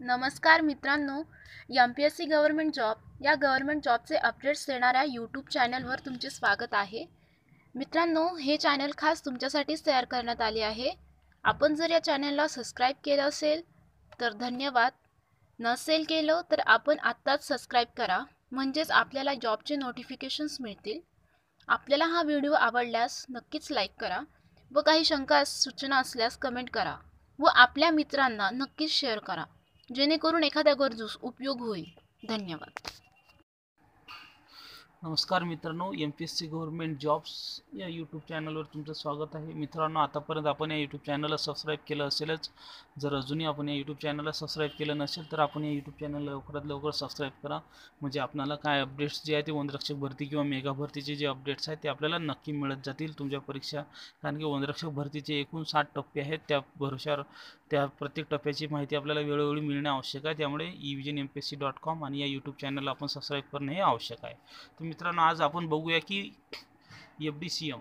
नमस्कार मित्रांनो M P S C government job या गव्हर्मेंट जॉबचे अपडेट्स देणाऱ्या यूट्यूब चॅनलवर तुमचे स्वागत आहे. मित्रांनो हे चॅनल खास तुमच्यासाठीच तयार करण्यात आले आहे. आपण जर या चॅनलला सबस्क्राईब केलं असेल तर धन्यवाद. नसेल केलं तर आपण आत्ताच सबस्क्राईब करा. म्हणजेच आपल्याला जॉबचे नोटिफिकेशन्स मिळतील. आपल्याला हा व्हिडिओ आवडल्यास नक्कीच लाईक करा व काही शंका सूचना असल्यास कमेंट करा व आपल्या मित्रांना नक्कीच शेअर करा. जेणेकरून एखाद्या गरजूस उपयोग होईल. धन्यवाद. नमस्कार मित्रांनो M P S C government jobs या यूट्यूब चॅनलवर तुमचं स्वागत आहे. मित्रांनो आतापर्यंत आपण या यूट्यूब चॅनलला सबस्क्राईब केलं असेलच. जर अजूनही आपण या यूट्यूब चॅनलला सबस्क्राईब केलं नसेल तर आपण या यूट्यूब चॅनल लवकरात लवकर सबस्क्राईब करा. म्हणजे आपल्याला काय अपडेट्स जे आहे ते वनरक्षक भरती किंवा मेगा भरतीचे जे अपडेट्स आहेत ते आपल्याला नक्की मिळत जातील तुमच्या परीक्षा. कारण की वनरक्षक भरतीचे एकूण साठ टप्पे आहेत. त्या भरोशावर त्या प्रत्येक टप्प्याची माहिती आपल्याला वेळोवेळी मिळणे आवश्यक आहे. त्यामुळे E vision M P S C dot com आणि या यूट्यूब चॅनलला आपण सबस्क्राईब करणे हे आवश्यक आहे. तर मित्रांनो आज आपण बघूया की F D C M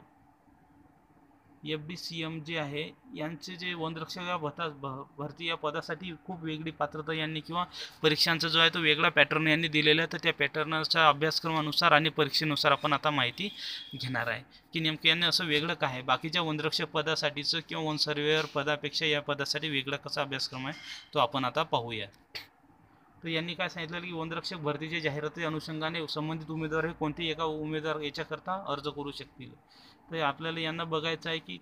F D C M जे आहे यांचे जे वनरक्षक या भता भ- भरती या पदासाठी खूप वेगळी पात्रता यांनी किंवा परीक्षांचा जो आहे तो वेगळा पॅटर्न यांनी दिलेला आहे. तर त्या पॅटर्नच्या अभ्यासक्रमानुसार आणि परीक्षेनुसार आपण आता माहिती घेणार आहे. की नेमकं यांनी असं वेगळं काय आहे? बाकीच्या वनरक्षक पदासाठीचं किंवा वन सर्वेअर पदापेक्षा या पदासाठी वेगळा कसा अभ्यासक्रम आहे? तो आपण आता पाहूया. तर यांनी काय सांगितलं की वनरक्षक भरतीच्या जाहिराती अनुषंगाने संबंधित उमेदवार हे कोणतेही एका उमेदवार याच्याकरता अर्ज करू शकतील. तर आपल्याला यांना बघायचं आहे की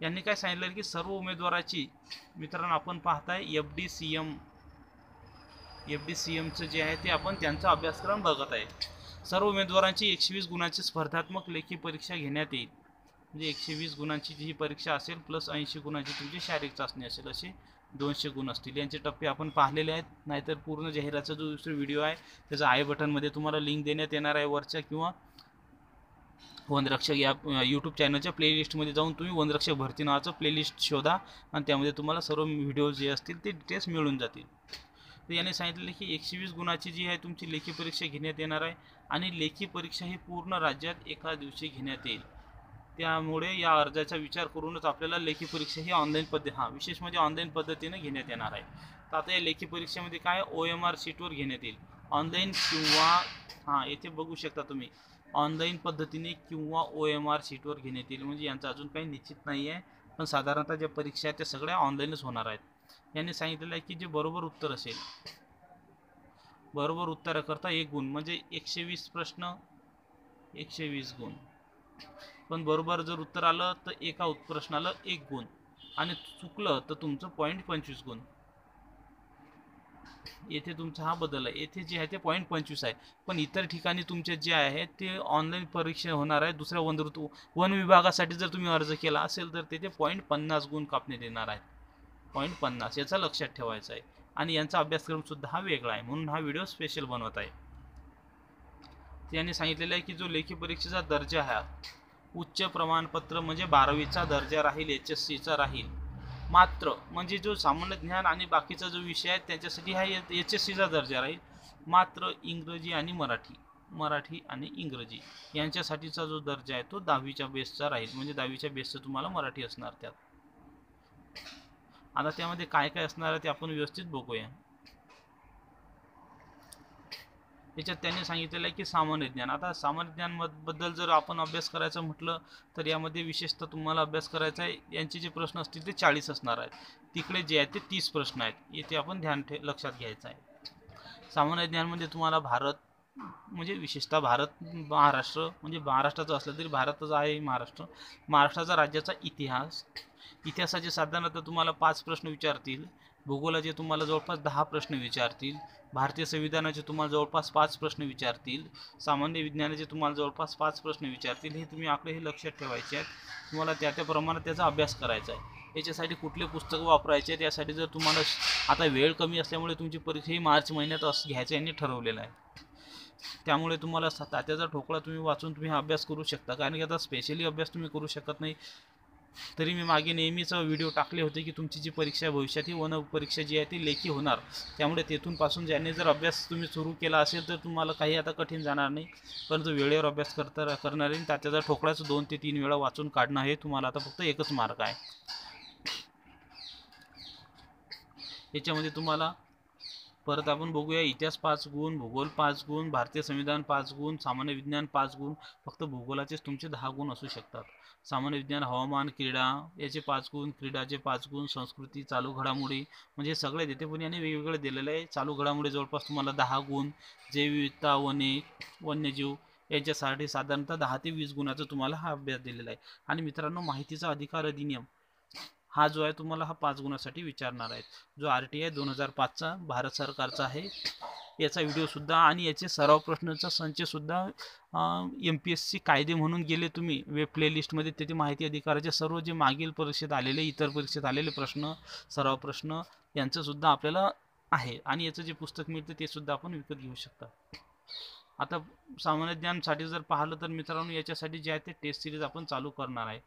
यांनी काय सांगितलं की सर्व उमेदवाराची मित्रांनो आपण पाहताय F D C M F D C एमचं जे आहे ते आपण त्यांचा अभ्यासक्रम बघत आहे. सर्व उमेदवारांची एकशे वीस गुणांची स्पर्धात्मक लेखी परीक्षा घेण्यात येईल. म्हणजे एकशे वीस गुणांची जी ही परीक्षा असेल प्लस ऐंशी गुणांची तुमची शारीरिक चाचणी असेल असे दोनशे गुण असतील. यांचे टप्पे आपण पाहिलेले आहेत. नाहीतर पूर्ण जाहिराचा जो दुसरा व्हिडिओ आहे त्याचा आय बटनमध्ये तुम्हाला लिंक देण्यात येणार आहे वरच्या किंवा वनरक्षक या यूट्यूब चॅनलच्या प्लेलिस्टमध्ये जाऊन तुम्ही वनरक्षक भरती नावाचं प्लेलिस्ट शोधा आणि त्यामध्ये तुम्हाला सर्व व्हिडिओ जे असतील ते डिटेल्स मिळून जातील. तर याने सांगितलेलं की एकशे वीस गुणाची जी आहे तुमची लेखी परीक्षा घेण्यात येणार आहे आणि लेखी परीक्षा ही पूर्ण राज्यात एका दिवशी घेण्यात येईल. त्यामुळे या अर्जाचा विचार करूनच आपल्याला लेखी परीक्षा ही ऑनलाईन पद्धती हां विशेष म्हणजे ऑनलाईन पद्धतीने घेण्यात येणार आहे. तर आता या लेखी परीक्षेमध्ये काय ओ एम आर सीटवर घेण्यात येईल. ऑनलाईन किंवा हां येथे बघू शकता तुम्ही. ऑनलाईन पद्धतीने किंवा ओ एम आर सीटवर घेण्यात येईल. म्हणजे यांचं अजून काही निश्चित नाही आहे. पण साधारणतः ज्या परीक्षा आहेत त्या सगळ्या ऑनलाईनच होणार आहेत. यांनी सांगितलेलं आहे की जे बरोबर उत्तर असेल बरोबर उत्तराकरता एक गुण म्हणजे एकशे वीस प्रश्न एकशे वीस गुण. पण बरोबर जर उत्तर आलं तर एका उत प्रश्नाला एक गुण. आणि चुकलं तर तुमचं पॉईंट पंचवीस गुण. येथे तुमचा हा बदल आहे. येथे जे आहे ते पॉईंट पंचवीस आहे. पण इतर ठिकाणी तुमचे जे आहे ते ऑनलाईन परीक्षा होणार आहे. दुसऱ्या वन ऋतू वन विभागासाठी जर तुम्ही अर्ज केला असेल तर तेथे पॉईंट पन्नास गुण कापण्यात येणार आहेत. पॉईंट पन्नास याचा लक्षात ठेवायचा आहे. आणि यांचा अभ्यासक्रमसुद्धा हा वेगळा आहे. म्हणून हा व्हिडिओ स्पेशल बनवत आहे. त्यांनी सांगितलेलं आहे की जो लेखी परीक्षेचा दर्जा आहे उच्च प्रमाणपत्र म्हणजे बारावीचा दर्जा राहील एच एस सीचा राहील. मात्र म्हणजे जो सामान्य ज्ञान आणि बाकीचा जो विषय आहे त्याच्यासाठी हा एच एस सीचा दर्जा राहील. मात्र इंग्रजी आणि मराठी मराठी आणि इंग्रजी यांच्यासाठीचा जो दर्जा आहे तो दहावीच्या बेसचा राहील. म्हणजे दहावीच्या बेसचं तुम्हाला मराठी असणार त्यात. आता त्यामध्ये काय काय असणार आहे ते आपण व्यवस्थित बघूया. याच्यात त्यांनी सांगितलेलं आहे की सामान्य ज्ञान. आता सामान्य ज्ञानबद्दल जर आपण अभ्यास करायचं म्हटलं तर यामध्ये विशेषतः तुम्हाला अभ्यास करायचा आहे. यांचे जे प्रश्न असतील ते चाळीस असणार आहेत. तिकडे जे आहेत ते तीस प्रश्न आहेत. येथे आपण ध्यान ठे लक्षात घ्यायचं आहे. सामान्य ज्ञानमध्ये तुम्हाला भारत म्हणजे विशेषतः भारत महाराष्ट्र म्हणजे महाराष्ट्राचं असलं तरी भारतच आहे महाराष्ट्र. महाराष्ट्राचा राज्याचा इतिहास. इतिहासाचे साधारणतः तुम्हाला पाच प्रश्न विचारतील. भूगोलाचे तुम्हाला जवळपास दहा प्रश्न विचारतील भारतीय संविधानाचे तुम्हाला जवळपास पाच प्रश्न विचारतील सामान्य विज्ञानाचे तुम्हाला जवळपास पाच प्रश्न विचारतील. हे तुम्ही आकडे हे लक्षात ठेवायचे आहेत. तुम्हाला त्या त्या प्रमाणात त्याचा अभ्यास करायचा आहे. याच्यासाठी कुठले पुस्तकं वापरायचे आहेत यासाठी जर तुम्हाला श- आता वेळ कमी असल्यामुळे तुमची परीक्षा ही मार्च महिन्यात असं घ्यायचं यांनी ठरवलेलं आहे. त्यामुळे तुम्हाला तात्याचा ठोकळा तुम्ही वाचून तुम्ही हा अभ्यास करू शकता. कारण की आता स्पेशली अभ्यास तुम्ही करू शकत नाही. तरी मी मागे नेहमीच व्हिडिओ टाकले होते की तुमची जी परीक्षा भविष्यात ही वन परीक्षा जी आहे ती लेखी होणार. त्यामुळे तेथून पासून ज्याने जर अभ्यास तुम्ही सुरू केला असेल तर तुम्हाला काही आता कठीण जाणार नाही. परंतु वेळेवर अभ्यास करता आणि त्याचा ठोकळाचं दोन ते तीन वेळा वाचून काढणं हे तुम्हाला आता फक्त एकच मार्ग आहे. याच्यामध्ये तुम्हाला परत आपण बघूया इतिहास पाच गुण भूगोल पाच गुण भारतीय संविधान पाच गुण सामान्य विज्ञान पाच गुण फक्त भूगोलाचेच तुमचे दहा गुण असू शकतात. सामान्य विज्ञान हवामान क्रीडा याचे पाच गुण क्रीडाचे पाच गुण संस्कृती चालू घडामोडी म्हणजे सगळे देते. पण याने वेगवेगळे दिलेले आहे. चालू घडामोडी जवळपास तुम्हाला दहा गुण जैवविविधता वने वन्यजीव यांच्यासाठी साधारणतः दहा ते वीस गुणाचा तुम्हाला हा अभ्यास दिलेला आहे. आणि मित्रांनो माहितीचा अधिकार अधिनियम हा जो आहे तुम्हाला हा पाच गुणासाठी विचारणार आहेत जो आर टी आय दोन हजार पाचचा भारत सरकारचा आहे याचा व्हिडिओसुद्धा आणि याचे सराव प्रश्नाचा संचसुद्धा एम पी एस सी कायदे म्हणून गेले तुम्ही. वेब प्लेलिस्टमध्ये त्याची माहिती अधिकाराचे सर्व जे मागील परीक्षेत आलेले इतर परीक्षेत आलेले प्रश्न सराव प्रश्न यांचंसुद्धा आपल्याला आहे. आणि याचं जे पुस्तक मिळतं ते सुद्धा आपण विकत घेऊ शकता. आता सामान्य ज्ञानसाठी जर पाहिलं तर मित्रांनो याच्यासाठी जे आहे ते टेस्ट सिरीज आपण चालू करणार आहे.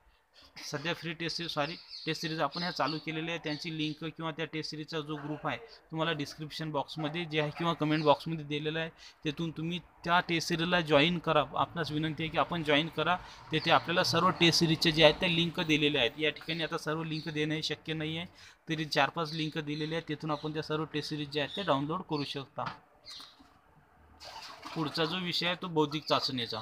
सध्या free test series sorry test series आपण ह्या चालू केलेल्या आहे त्यांची लिंक किंवा त्या टेस्ट सिरीजचा जो ग्रुप आहे तुम्हाला डिस्क्रिप्शन बॉक्समध्ये जे आहे किंवा कमेंट बॉक्समध्ये दिलेलं आहे तिथून तुम्ही त्या टेस्ट सिरीजला जॉईन करा. आपणास विनंती आहे की आपण जॉईन करा. तेथे आपल्याला सर्व टेस्ट सिरीजचे जे आहेत त्या लिंक दिलेल्या आहेत. या ठिकाणी आता सर्व लिंक देणं शक्य नाही आहे. तरी चार पाच लिंक दिलेल्या आहेत. तिथून आपण त्या सर्व टेस्ट सिरीज जे आहेत ते डाउनलोड करू शकता. पुढचा जो विषय आहे तो बौद्धिक चाचणीचा.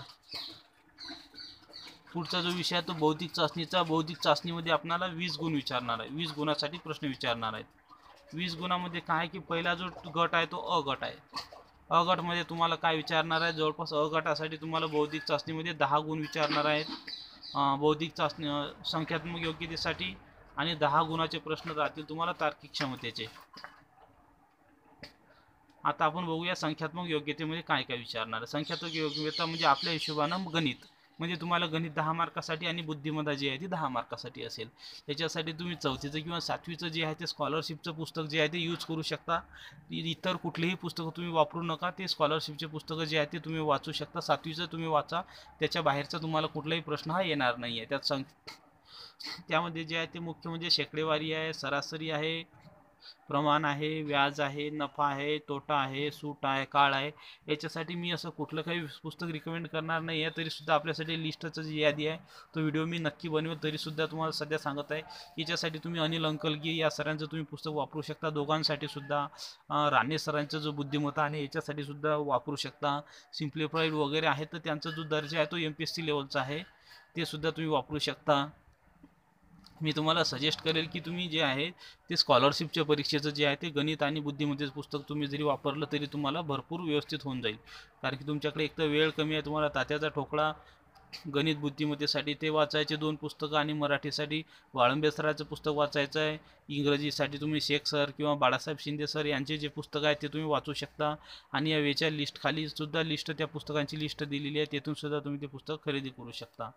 पुढचा जो विषय आहे तो बौद्धिक चाचणीचा. बौद्धिक चाचणीमध्ये आपल्याला वीस गुण विचारणार आहे. वीस गुणासाठी प्रश्न विचारणार आहेत. वीस गुणामध्ये काय आहे की पहिला जो गट आहे तो अ गट आहे. अ गटमध्ये तुम्हाला काय विचारणार आहे? जवळपास अ गटासाठी तुम्हाला बौद्धिक चाचणीमध्ये दहा गुण विचारणार आहेत. बौद्धिक चाचणी संख्यात्मक योग्यतेसाठी आणि दहा गुणाचे प्रश्न राहतील तुम्हाला तार्किक क्षमतेचे. आता आपण बघूया संख्यात्मक योग्यतेमध्ये काय काय विचारणार आहे. संख्यात्मक योग्यता म्हणजे आपल्या हिशोबानं गणित. म्हणजे तुम्हाला गणित दहा मार्कासाठी आणि बुद्धिमत्ता जी आहे ती दहा मार्कासाठी असेल. त्याच्यासाठी तुम्ही चौथीचं किंवा सातवीचं जे आहे ते स्कॉलरशिपचं पुस्तक जे आहे ते यूज करू शकता. इतर कुठलेही पुस्तकं तुम्ही वापरू नका. ते स्कॉलरशिपचे पुस्तकं जे आहे ते तुम्ही वाचू शकता. सातवीचं तुम्ही वाचा. त्याच्या बाहेरचा तुम्हाला कुठलाही प्रश्न हा येणार नाही आहे त्यात सं त्यामध्ये जे आहे ते मुख्य म्हणजे शेकडेवारी आहे सरासरी आहे प्रमाण आहे व्याज आहे नफा आहे तोटा आहे सूट आहे काळ आहे. याच्यासाठी मी असं कुठलं काही पुस्तक रिकमेंड करणार नाही आहे तरीसुद्धा आपल्यासाठी लिस्टचं जी यादी आहे तो व्हिडिओ मी नक्की बनवेल. तरीसुद्धा तुम्हाला सध्या सांगत आहे याच्यासाठी तुम्ही अनिल अंकलगी या सरांचं तुम्ही पुस्तक वापरू शकता. दोघांसाठी सुद्धा राणे सरांचं जो बुद्धिमत्ता आहे याच्यासाठी सुद्धा वापरू शकता. सिम्प्लिफाईड वगैरे आहे तर त्यांचा जो दर्जा आहे तो एम पी एस सी लेवलचा आहे. ते सुद्धा तुम्ही वापरू शकता. मी तुम्हाला सजेस्ट करेल की तुम्ही जे आहे ते स्कॉलरशिपच्या परीक्षेचं जे आहे ते गणित आणि बुद्धिमत्तेचं पुस्तक तुम्ही जरी वापरलं तरी तुम्हाला भरपूर व्यवस्थित होऊन जाईल. कारण की तुमच्याकडे एक तर वेळ कमी आहे तुम्हाला तात्याचा ठोकळा गणित बुद्धिमत्तेसाठी ते वाचायचे दोन पुस्तकं आणि मराठीसाठी वाळंबे सराचं पुस्तक वाचायचं आहे. इंग्रजीसाठी तुम्ही शेख सर किंवा बाळासाहेब शिंदे सर यांचे जे पुस्तकं आहेत ते तुम्ही वाचू शकता. आणि या वेच्या लिस्टखालीसुद्धा सुद्धा लिस्ट त्या पुस्तकांची लिस्ट दिलेली आहे तेथून सुद्धा तुम्ही ते पुस्तक खरेदी करू शकता.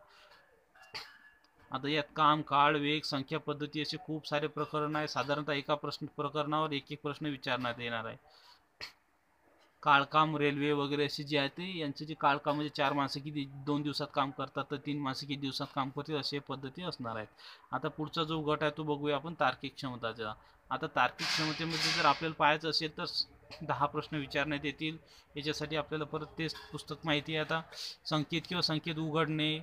आता यात काम काळ वेग संख्या पद्धती असे खूप सारे प्रकरण आहे साधारणतः एका प्रश्न प्रकरणावर एक एक प्रश्न विचारण्यात येणार आहे. काळकाम रेल्वे वगैरे असे जे आहे ते यांचे जे काळकाम म्हणजे चार माणसं किती दोन दिवसात काम करतात तर तीन माणसं किती दिवसात काम करतील असे पद्धती असणार आहेत. आता पुढचा जो गट आहे तो बघूया आपण तार्किक क्षमताचा. आता तार्किक क्षमतेमध्ये जर आपल्याला पाहायचं असेल तर दहा प्रश्न विचारण्यात येतील. याच्यासाठी आपल्याला परत तेच पुस्तक माहिती आहे आता. संकेत किंवा संकेत उघडणे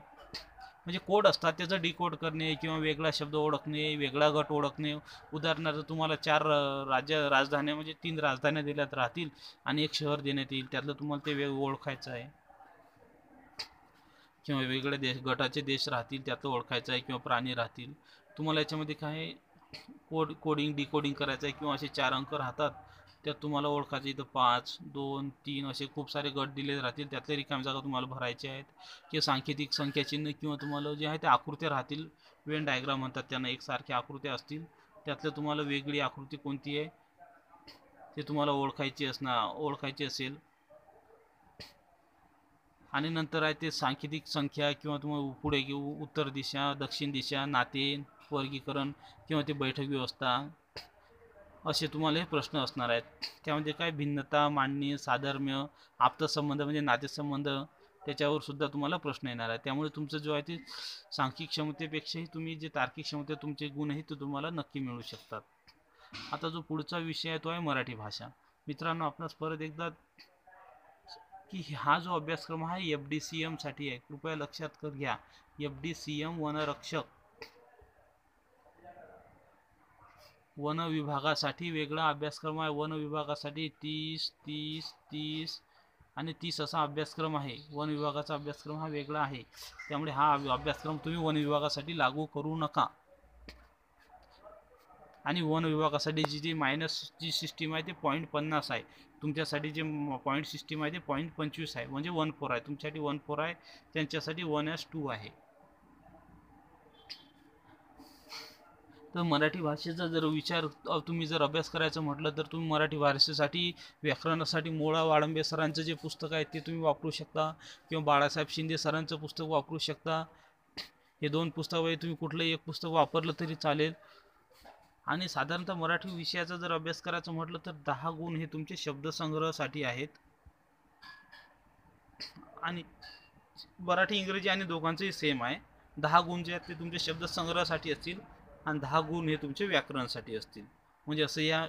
म्हणजे कोड असतात त्याचं डिकोड करणे किंवा वेगळा शब्द ओळखणे वेगळा गट ओळखणे. उदाहरणार्थ तुम्हाला चार राज्य राजधान्या म्हणजे तीन राजधान्या दिल्यात राहतील आणि एक शहर देण्यात येईल. त्यातलं तुम्हाला ते वेग ओळखायचं आहे. किंवा वेगळे देश गटाचे देश राहतील त्यातलं ओळखायचं आहे किंवा प्राणी राहतील. तुम्हाला याच्यामध्ये काय कोड कोडिंग डिकोडिंग करायचं आहे किंवा असे चार अंक राहतात. त्यात तुम्हाला ओळखायचं इथं पाच दोन तीन असे खूप सारे गट दिले राहतील. त्यातले रिकाम्या जागा तुम्हाला भरायचे आहेत. किंवा सांकेतिक संख्याचिन्ह किंवा तुम्हाला जे आहे ते आकृत्या राहतील. वेन डायग्राम म्हणतात त्यांना एकसारख्या आकृत्या असतील. त्यातल्या तुम्हाला वेगळी आकृती कोणती आहे? ते तुम्हाला ओळखायची असणार ओळखायची असेल. आणि नंतर आहे ते सांकेतिक संख्या किंवा तुम्हाला पुढे घेऊ उत्तर दिशा दक्षिण दिशा नाते वर्गीकरण किंवा ते बैठक व्यवस्था. असे तुम्हाला हे प्रश्न असणार आहेत. त्यामध्ये काय भिन्नता मांडणी साधर्म्य आप्तसंबंध म्हणजे नातेसंबंध त्याच्यावर सुद्धा तुम्हाला प्रश्न येणार आहे त्यामुळे तुमचं जो आहे ते सांख्यिक क्षमतेपेक्षाही तुम्ही जे तार्किक क्षमते तुमचे गुण आहेत ते तुम्हाला नक्की मिळू शकतात. आता जो पुढचा विषय आहे तो आहे मराठी भाषा. मित्रांनो आपणास परत एकदा की हा जो अभ्यासक्रम आहे एफ डी सी एमसाठी आहे. कृपया लक्षात कर घ्या. एफ डी सी एम वनरक्षक. वन विभागासाठी वेगळा अभ्यासक्रम आहे. वन विभागासाठी तीस तीस तीस आणि तीस असा अभ्यासक्रम आहे. वन विभागाचा अभ्यासक्रम हा वेगळा आहे. त्यामुळे हा अभ्यासक्रम तुम्ही वन विभागासाठी लागू करू नका. आणि वन विभागासाठी जी जी मायनसची सिस्टीम आहे ते पॉईंट पन्नास आहे. तुमच्यासाठी जे पॉईंट सिस्टीम आहे ते पॉईंट पंचवीस आहे. म्हणजे वन फोर आहे. तुमच्यासाठी वन फोर आहे. त्यांच्यासाठी वन एस टू आहे. तर मराठी भाषेचा जर विचार तुम्ही जर अभ्यास करायचं म्हटलं तर तुम्ही मराठी भाषेसाठी व्याकरणासाठी मोळा वाळंबे सरांचं जे पुस्तक आहे ते तुम्ही वापरू शकता किंवा बाळासाहेब शिंदे सरांचं पुस्तक वापरू शकता. हे दोन पुस्तक तुम्ही कुठलंही एक पुस्तक वापरलं तरी चालेल. आणि साधारणतः मराठी विषयाचा जर अभ्यास करायचं म्हटलं तर दहा गुण हे तुमचे शब्दसंग्रहासाठी आहेत. आणि मराठी इंग्रजी आणि दोघांचंही सेम आहे. दहा गुण जे आहेत ते तुमच्या शब्दसंग्रहासाठी असतील. आणि दहा गुण हे तुमचे व्याकरणासाठी असतील. म्हणजे असं या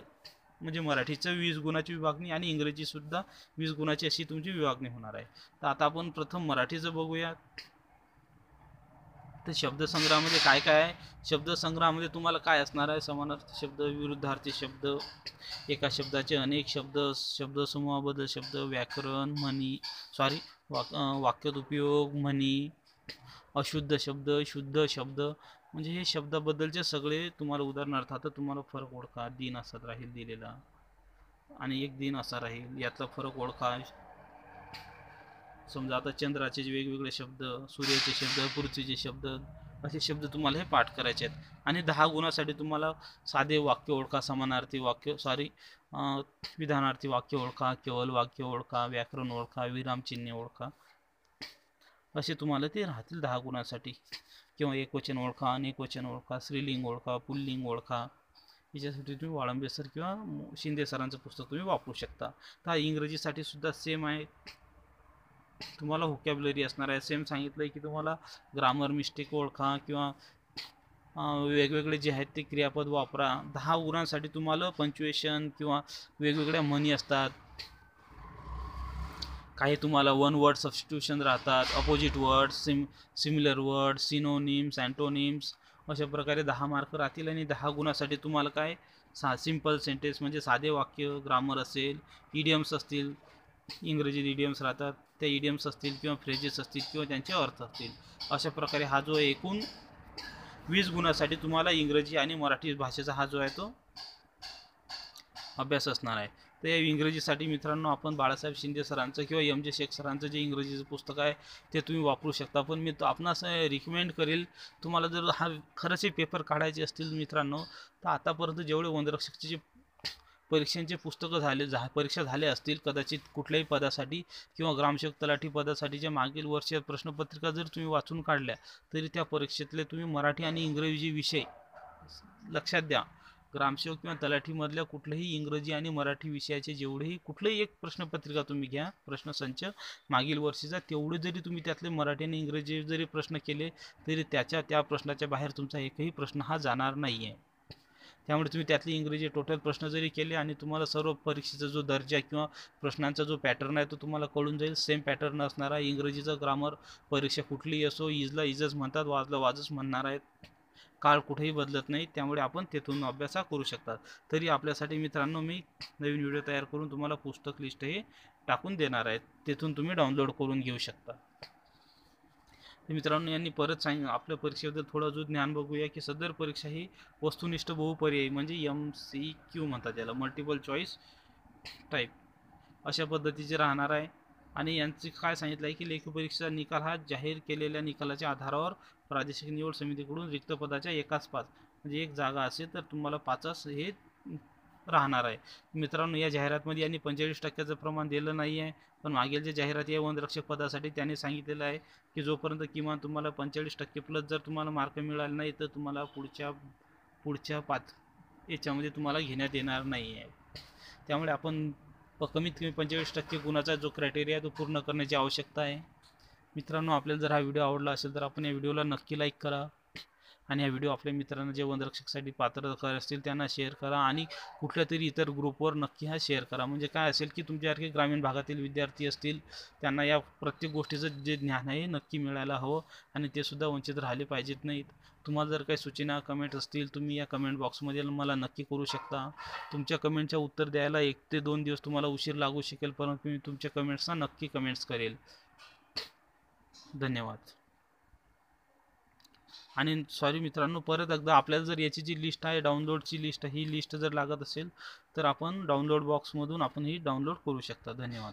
म्हणजे मराठीचं वीस गुणाची विभागणी आणि इंग्रजीसुद्धा वीस गुणाची अशी तुमची विभागणी होणार आहे. तर आता आपण प्रथम मराठीचं बघूया. तर शब्दसंग्रहामध्ये काय काय आहे? शब्दसंग्रहामध्ये तुम्हाला काय असणार आहे? समानार्थी शब्द विरुद्धार्थी शब्द एका शब्दाचे अनेक शब्द शब्दसमूहाबद्दल शब्द व्याकरण म्हणी सॉरी वाक वाक्यात उपयोग म्हणी अशुद्ध शब्द शुद्ध शब्द म्हणजे हे शब्दाबद्दलचे सगळे तुम्हाला उदाहरणार्थ आता तुम्हाला फरक ओळखा दिन असा राहील दिलेला आणि एक दिन असा राहील यातला फरक ओळखा. समजा आता चंद्राचे जे वेगवेगळे शब्द सूर्याचे शब्द पृथ्वीचे शब्द असे शब्द तुम्हाला हे पाठ करायचे आहेत. आणि दहा गुणासाठी तुम्हाला साधे वाक्य ओळखा समानार्थी वाक्य सॉरी विधानार्थी वाक्य ओळखा केवल वाक्य ओळखा व्याकरण ओळखा विरामचिन्हे ओळखा. असे तुम्हाला ते राहतील दहा गुणासाठी. किंवा एकवचन ओळखा अनेकवचन ओळखा स्त्रीलिंग ओळखा पुल्लिंग ओळखा याच्यासाठी तुम्ही वाळंबे सर किंवा शिंदे सरांचं पुस्तक तुम्ही वापरू शकता. तर हा इंग्रजीसाठी सुद्धा सेम आहे. तुम्हाला होकॅबलरी असणार आहे. सेम सांगितलं आहे की तुम्हाला ग्रामर मिस्टेक ओळखा किंवा वेगवेगळे जे आहेत ते क्रियापद वापरा. दहा उरांसाठी तुम्हाला पंच्युएशन किंवा वेगवेगळ्या म्हणी असतात. काही तुम्हाला वन वर्ड सबस्टिट्यूशन राहतात opposite word sim similar word synonyms antonyms अशा प्रकारे दहा मार्क राहतील आणि दहा गुणासाठी तुम्हाला काय? सा सिंपल सेंटेन्स म्हणजे साधे वाक्य ग्रामर असेल इडियम्स असतील इंग्रजीत इडियम्स राहतात त्या इडियम्स असतील किंवा फ्रेजेस असतील किंवा त्यांचे अर्थ असतील. अशा प्रकारे हा जो एकूण वीस गुणासाठी तुम्हाला इंग्रजी आणि मराठी भाषेचा हा जो आहे तो अभ्यास असणार आहे. तर या इंग्रजीसाठी मित्रांनो आपण बाळासाहेब शिंदे सरांचं किंवा एम जे शेख सरांचं जे इंग्रजीचं पुस्तक आहे ते तुम्ही वापरू शकता. पण मी तो आपणास रिकमेंड करेल तुम्हाला जर हा खरंच पेपर काढायचे असतील मित्रांनो तर आतापर्यंत जेवढे वनरक्षकचे जे परीक्षांचे पुस्तकं झाले झा परीक्षा झाल्या असतील कदाचित कुठल्याही पदासाठी किंवा ग्रामसेवक तलाठी पदासाठीच्या मागील वर्षात प्रश्नपत्रिका जर तुम्ही वाचून काढल्या तरी त्या परीक्षेतले तुम्ही मराठी आणि इंग्रजी विषय लक्षात द्या. ग्रामसेवक किंवा तलाठीमधल्या कुठल्याही इंग्रजी आणि मराठी विषयाचे जेवढेही कुठलेही एक प्रश्नपत्रिका तुम्ही घ्या प्रश्नसंच मागील वर्षीचा तेवढे जरी तुम्ही त्यातले मराठी आणि इंग्रजी जरी प्रश्न केले तरी त्याच्या त्या प्रश्नाच्या बाहेर तुमचा एकही प्रश्न हा जाणार नाही आहे त्यामुळे तुम्ही त्यातले इंग्रजी टोटल प्रश्न जरी केले आणि तुम्हाला सर्व परीक्षेचा जो दर्जा किंवा प्रश्नांचा जो पॅटर्न आहे तो तुम्हाला कळून जाईल. सेम पॅटर्न असणारा इंग्रजीचं ग्रामर परीक्षा कुठलीही असो इजला इजच म्हणतात वाजला वाजच म्हणणार आहेत. काळ कुठेही बदलत नाही त्यामुळे आपण तेथून अभ्यास हा करू शकतात तरी आपल्यासाठी मित्रांनो मी नवीन व्हिडिओ तयार करून तुम्हाला पुस्तक लिस्ट हे टाकून देणार आहेत तेथून तुम्ही डाउनलोड करून घेऊ शकता. मित्रांनो यांनी परत सांग आपल्या परीक्षेबद्दल थोडं अजून ज्ञान बघूया की सदर परीक्षा ही वस्तुनिष्ठ बहुपर्यायी म्हणजे एम सी क्यू म्हणतात त्याला मल्टिपल चॉईस टाईप अशा पद्धतीचे राहणार आहे. आणि यांचे काय सांगितलं आहे की लेखी परीक्षेचा निकाल हा जाहीर केलेल्या निकालाच्या आधारावर प्रादेशिक निवड समितीकडून रिक्त पदाच्या एकाच पाच म्हणजे एक जागा असेल तर तुम्हाला पाचच हे राहणार आहे. मित्रांनो या जाहिरातमध्ये यांनी पंचेचाळीस टक्क्याचं प्रमाण दिलं नाही आहे पण मागील जे जाहिरात आहे वनरक्षक पदासाठी त्यांनी सांगितलेलं आहे की जोपर्यंत किमान तुम्हाला पंचेचाळीस टक्के प्लस जर तुम्हाला मार्क मिळाले नाही तर तुम्हाला पुढच्या पुढच्या पाच याच्यामध्ये तुम्हाला घेण्यात येणार नाही आहे. त्यामुळे आपण व कमीत कमी पंचेचाळीस टक्के गुणाचा जो क्रायटेरिया आहे तो पूर्ण करण्याची आवश्यकता आहे. मित्रांनो आपल्याला जर हा व्हिडिओ आवडला असेल तर आपण या व्हिडिओला नक्की लाईक करा आणि हा व्हिडिओ आपल्या मित्रांना जे वनरक्षकसाठी पात्र कर असतील त्यांना शेअर करा आणि कुठल्या तरी इतर ग्रुपवर नक्की हा शेअर करा. म्हणजे काय असेल की तुमच्यासारखे ग्रामीण भागातील विद्यार्थी असतील त्यांना या प्रत्येक गोष्टीचं जे ज्ञान आहे नक्की मिळायला हवं आणि ते सुद्धा वंचित राहिले पाहिजेत नाहीत. तुम्हाला जर काही सूचना कमेंट असतील तुम्ही या कमेंट बॉक्समध्ये मला नक्की करू शकता. तुमच्या कमेंटच्या उत्तर द्यायला एक ते दोन दिवस तुम्हाला उशीर लागू शकेल परंतु मी तुमच्या कमेंट्सना नक्की कमेंट्स करेल. धन्यवाद. आणि सॉरी मित्रांनो परत एकदा आपल्याला जर याची जी लिस्ट आहे डाउनलोडची लिस्ट ही लिस्ट जर लागत असेल तर आपण डाउनलोड बॉक्समधून आपण ही डाउनलोड करू शकता. धन्यवाद.